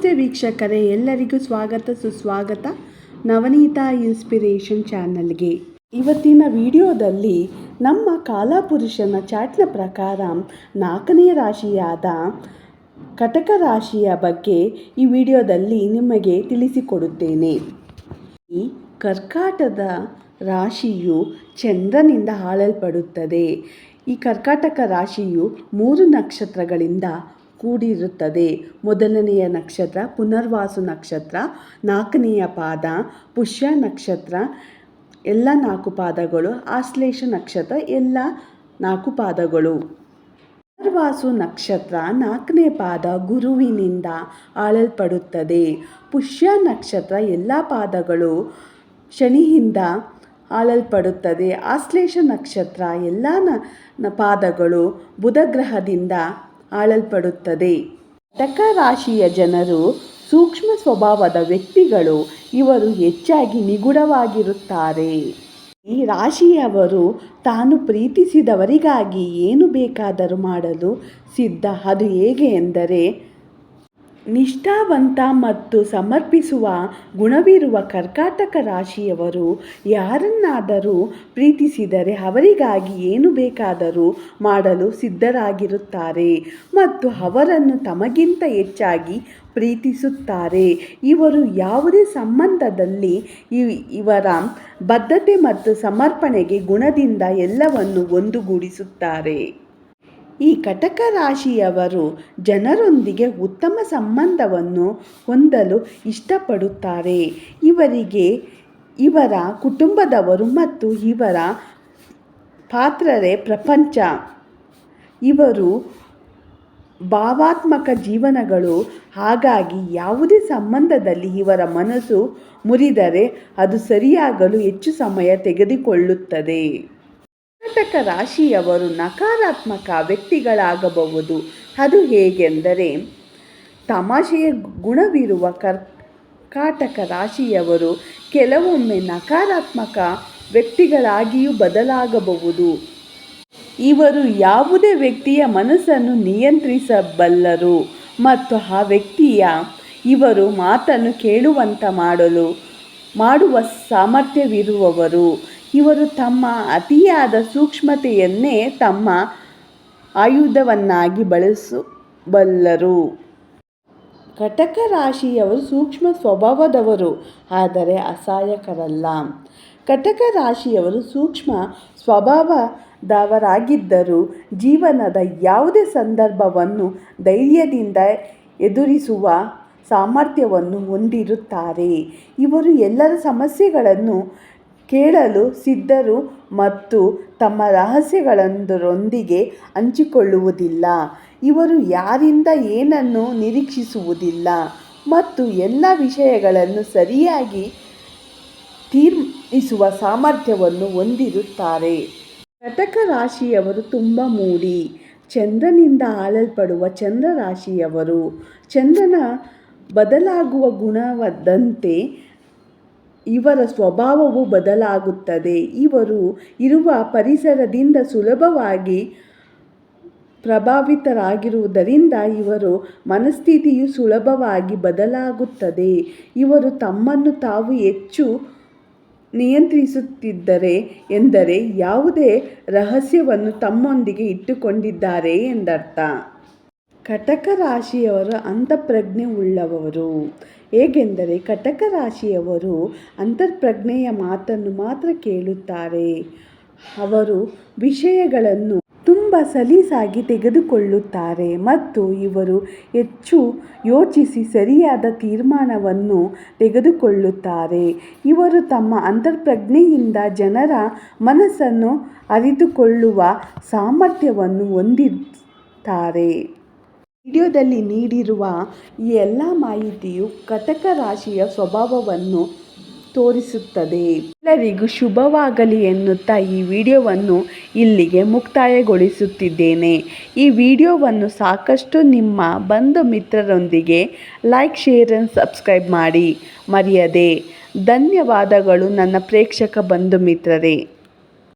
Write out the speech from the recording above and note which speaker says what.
Speaker 1: ನಮಸ್ತೆ ವೀಕ್ಷಕರೇ, ಎಲ್ಲರಿಗೂ ಸ್ವಾಗತ ಸುಸ್ವಾಗತ ನವನೀತಾ ಇನ್ಸ್ಪಿರೇಷನ್ ಚಾನಲ್ಗೆ. ಇವತ್ತಿನ ವಿಡಿಯೋದಲ್ಲಿ ನಮ್ಮ ಕಾಲಪುರುಷನ ಚಾಟ್ನ ಪ್ರಕಾರ ನಾಲ್ಕನೇ ರಾಶಿಯಾದ ಕಟಕ ರಾಶಿಯ ಬಗ್ಗೆ ಈ ವಿಡಿಯೋದಲ್ಲಿ ನಿಮಗೆ ತಿಳಿಸಿಕೊಡುತ್ತೇನೆ. ಈ ಕರ್ಕಾಟದ ರಾಶಿಯು ಚಂದ್ರನಿಂದ ಆಳಲ್ಪಡುತ್ತದೆ. ಈ ಕರ್ಕಾಟಕ ರಾಶಿಯು ಮೂರು ನಕ್ಷತ್ರಗಳಿಂದ ಕೂಡಿರುತ್ತದೆ. ಮೊದಲನೆಯ ನಕ್ಷತ್ರ ಪುನರ್ವಾಸು ನಕ್ಷತ್ರ, ನಾಲ್ಕನೆಯ ಪಾದ ಪುಷ್ಯ ನಕ್ಷತ್ರ, ಎಲ್ಲ ನಾಲ್ಕು ಪಾದಗಳು, ಆಶ್ಲೇಷ ನಕ್ಷತ್ರ, ಎಲ್ಲ ನಾಲ್ಕು ಪಾದಗಳು. ಪುನರ್ವಾಸು ನಕ್ಷತ್ರ, ನಾಲ್ಕನೇ ಪಾದ ಗುರುವಿನಿಂದ ಆಳಲ್ಪಡುತ್ತದೆ. ಪುಷ್ಯ ನಕ್ಷತ್ರ, ಎಲ್ಲ ಪಾದಗಳು ಶನಿಯಿಂದ ಆಳಲ್ಪಡುತ್ತದೆ. ಆಶ್ಲೇಷ ನಕ್ಷತ್ರ, ಎಲ್ಲ ನ- ಪಾದಗಳು ಬುಧ ಗ್ರಹದಿಂದ ಆಳಲ್ಪಡುತ್ತದೆ. ಕಟಕ ರಾಶಿಯ ಜನರು ಸೂಕ್ಷ್ಮ ಸ್ವಭಾವದ ವ್ಯಕ್ತಿಗಳು. ಇವರು ಹೆಚ್ಚಾಗಿ ನಿಗೂಢವಾಗಿರುತ್ತಾರೆ. ಈ ರಾಶಿಯವರು ತಾನು ಪ್ರೀತಿಸಿದವರಿಗಾಗಿ ಏನು ಬೇಕಾದರೂ ಮಾಡಲು ಸಿದ್ಧ. ಅದು ಹೇಗೆ ಎಂದರೆ ನಿಷ್ಠಾವಂತ ಮತ್ತು ಸಮರ್ಪಿಸುವ ಗುಣವಿರುವ ಕರ್ಕಾಟಕ ರಾಶಿಯವರು ಯಾರನ್ನಾದರೂ ಪ್ರೀತಿಸಿದರೆ ಅವರಿಗಾಗಿ ಏನು ಬೇಕಾದರೂ ಮಾಡಲು ಸಿದ್ಧರಾಗಿರುತ್ತಾರೆ ಮತ್ತು ಅವರನ್ನು ತಮಗಿಂತ ಹೆಚ್ಚಾಗಿ ಪ್ರೀತಿಸುತ್ತಾರೆ. ಇವರು ಯಾವುದೇ ಸಂಬಂಧದಲ್ಲಿ ಇವರ ಬದ್ಧತೆ ಮತ್ತು ಸಮರ್ಪಣೆಗೆ ಗುಣದಿಂದ ಎಲ್ಲವನ್ನು ಒಂದುಗೂಡಿಸುತ್ತಾರೆ. ಈ ಕಟಕ ರಾಶಿಯವರು ಜನರೊಂದಿಗೆ ಉತ್ತಮ ಸಂಬಂಧವನ್ನು ಹೊಂದಲು ಇಷ್ಟಪಡುತ್ತಾರೆ. ಇವರಿಗೆ ಇವರ ಕುಟುಂಬದವರು ಮತ್ತು ಇವರ ಪಾತ್ರರೇ ಪ್ರಪಂಚ. ಇವರು ಭಾವಾತ್ಮಕ ಜೀವನಗಳು. ಹಾಗಾಗಿ ಯಾವುದೇ ಸಂಬಂಧದಲ್ಲಿ ಇವರ ಮನಸ್ಸು ಮುರಿದರೆ ಅದು ಸರಿಯಾಗಲು ಹೆಚ್ಚು ಸಮಯ ತೆಗೆದುಕೊಳ್ಳುತ್ತದೆ. ಕರ್ನಾಟಕ ರಾಶಿಯವರು ನಕಾರಾತ್ಮಕ ವ್ಯಕ್ತಿಗಳಾಗಬಹುದು. ಅದು ಹೇಗೆಂದರೆ, ತಮಾಷೆಯ ಗುಣವಿರುವ ಕರ್ಕಾಟಕ ರಾಶಿಯವರು ಕೆಲವೊಮ್ಮೆ ನಕಾರಾತ್ಮಕ ವ್ಯಕ್ತಿಗಳಾಗಿಯೂ ಬದಲಾಗಬಹುದು. ಇವರು ಯಾವುದೇ ವ್ಯಕ್ತಿಯ ಮನಸ್ಸನ್ನು ನಿಯಂತ್ರಿಸಬಲ್ಲರು ಮತ್ತು ಆ ವ್ಯಕ್ತಿಯ ಇವರು ಮಾತನ್ನು ಕೇಳುವಂತ ಮಾಡಲು, ಮಾಡುವ ಸಾಮರ್ಥ್ಯವಿರುವವರು. ಇವರು ತಮ್ಮ ಅತಿಯಾದ ಸೂಕ್ಷ್ಮತೆಯನ್ನೇ ತಮ್ಮ ಆಯುಧವನ್ನಾಗಿ ಬಳಸಬಲ್ಲರು ಕಟಕ ರಾಶಿಯವರು ಸೂಕ್ಷ್ಮ ಸ್ವಭಾವದವರು, ಆದರೆ ಅಸಹಾಯಕರಲ್ಲ. ಕಟಕ ರಾಶಿಯವರು ಸೂಕ್ಷ್ಮ ಸ್ವಭಾವದವರಾಗಿದ್ದರೂ ಜೀವನದ ಯಾವುದೇ ಸಂದರ್ಭವನ್ನು ಧೈರ್ಯದಿಂದ ಎದುರಿಸುವ ಸಾಮರ್ಥ್ಯವನ್ನು ಹೊಂದಿರುತ್ತಾರೆ. ಇವರು ಎಲ್ಲರ ಸಮಸ್ಯೆಗಳನ್ನು ಕೇಳಲು ಸಿದ್ಧರು ಮತ್ತು ತಮ್ಮ ರಹಸ್ಯಗಳೊಂದರೊಂದಿಗೆ ಹಂಚಿಕೊಳ್ಳುವುದಿಲ್ಲ. ಇವರು ಯಾರಿಂದ ಏನನ್ನು ನಿರೀಕ್ಷಿಸುವುದಿಲ್ಲ ಮತ್ತು ಎಲ್ಲ ವಿಷಯಗಳನ್ನು ಸರಿಯಾಗಿ ತೀರ್ಮಿಸುವ ಸಾಮರ್ಥ್ಯವನ್ನು ಹೊಂದಿರುತ್ತಾರೆ. ಕಟಕ ರಾಶಿಯವರು ತುಂಬ ಮೂಡಿ. ಚಂದ್ರನಿಂದ ಆಳಲ್ಪಡುವ ಚಂದ್ರ ರಾಶಿಯವರು. ಚಂದ್ರನ ಬದಲಾಗುವ ಗುಣವಾದಂತೆ ಇವರ ಸ್ವಭಾವವು ಬದಲಾಗುತ್ತದೆ. ಇವರು ಇರುವ ಪರಿಸರದಿಂದ ಸುಲಭವಾಗಿ ಪ್ರಭಾವಿತರಾಗಿರುವುದರಿಂದ ಇವರು ಮನಸ್ಥಿತಿಯು ಸುಲಭವಾಗಿ ಬದಲಾಗುತ್ತದೆ. ಇವರು ತಮ್ಮನ್ನು ತಾವು ಹೆಚ್ಚು ನಿಯಂತ್ರಿಸುತ್ತಿದ್ದರೆ ಎಂದರೆ ಯಾವುದೇ ರಹಸ್ಯವನ್ನು ತಮ್ಮೊಂದಿಗೆ ಇಟ್ಟುಕೊಂಡಿದ್ದಾರೆ ಎಂದರ್ಥ. ಕಟಕ ರಾಶಿಯವರು ಅಂತಃಪ್ರಜ್ಞೆ ಉಳ್ಳವರು. ಹೇಗೆಂದರೆ ಕಟಕ ರಾಶಿಯವರು ಅಂತರ್ಪ್ರಜ್ಞೆಯ ಮಾತನ್ನು ಮಾತ್ರ ಕೇಳುತ್ತಾರೆ. ಅವರು ವಿಷಯಗಳನ್ನು ತುಂಬ ಸಲೀಸಾಗಿ ತೆಗೆದುಕೊಳ್ಳುತ್ತಾರೆ ಮತ್ತು ಇವರು ಹೆಚ್ಚು ಯೋಚಿಸಿ ಸರಿಯಾದ ತೀರ್ಮಾನವನ್ನು ತೆಗೆದುಕೊಳ್ಳುತ್ತಾರೆ. ಇವರು ತಮ್ಮ ಅಂತರ್ಪ್ರಜ್ಞೆಯಿಂದ ಜನರ ಮನಸ್ಸನ್ನು ಅರಿತುಕೊಳ್ಳುವ ಸಾಮರ್ಥ್ಯವನ್ನು ಹೊಂದಿರುತ್ತಾರೆ ವಿಡಿಯೋದಲ್ಲಿ ನೀಡಿರುವ ಈ ಎಲ್ಲ ಮಾಹಿತಿಯು ಕಟಕ ರಾಶಿಯ ಸ್ವಭಾವವನ್ನು ತೋರಿಸುತ್ತದೆ. ಎಲ್ಲರಿಗೂ ಶುಭವಾಗಲಿ ಎನ್ನುತ್ತಾ ಈ ವಿಡಿಯೋವನ್ನು ಇಲ್ಲಿಗೆ ಮುಕ್ತಾಯಗೊಳಿಸುತ್ತಿದ್ದೇನೆ. ಈ ವಿಡಿಯೋವನ್ನು ಸಾಕಷ್ಟು ನಿಮ್ಮ ಬಂಧು ಮಿತ್ರರೊಂದಿಗೆ ಲೈಕ್, ಶೇರ್ ಆ್ಯಂಡ್ ಸಬ್ಸ್ಕ್ರೈಬ್ ಮಾಡಿ. ಮರೆಯದೆ. ಧನ್ಯವಾದಗಳು ನನ್ನ ಪ್ರೇಕ್ಷಕ ಬಂಧು ಮಿತ್ರರೇ.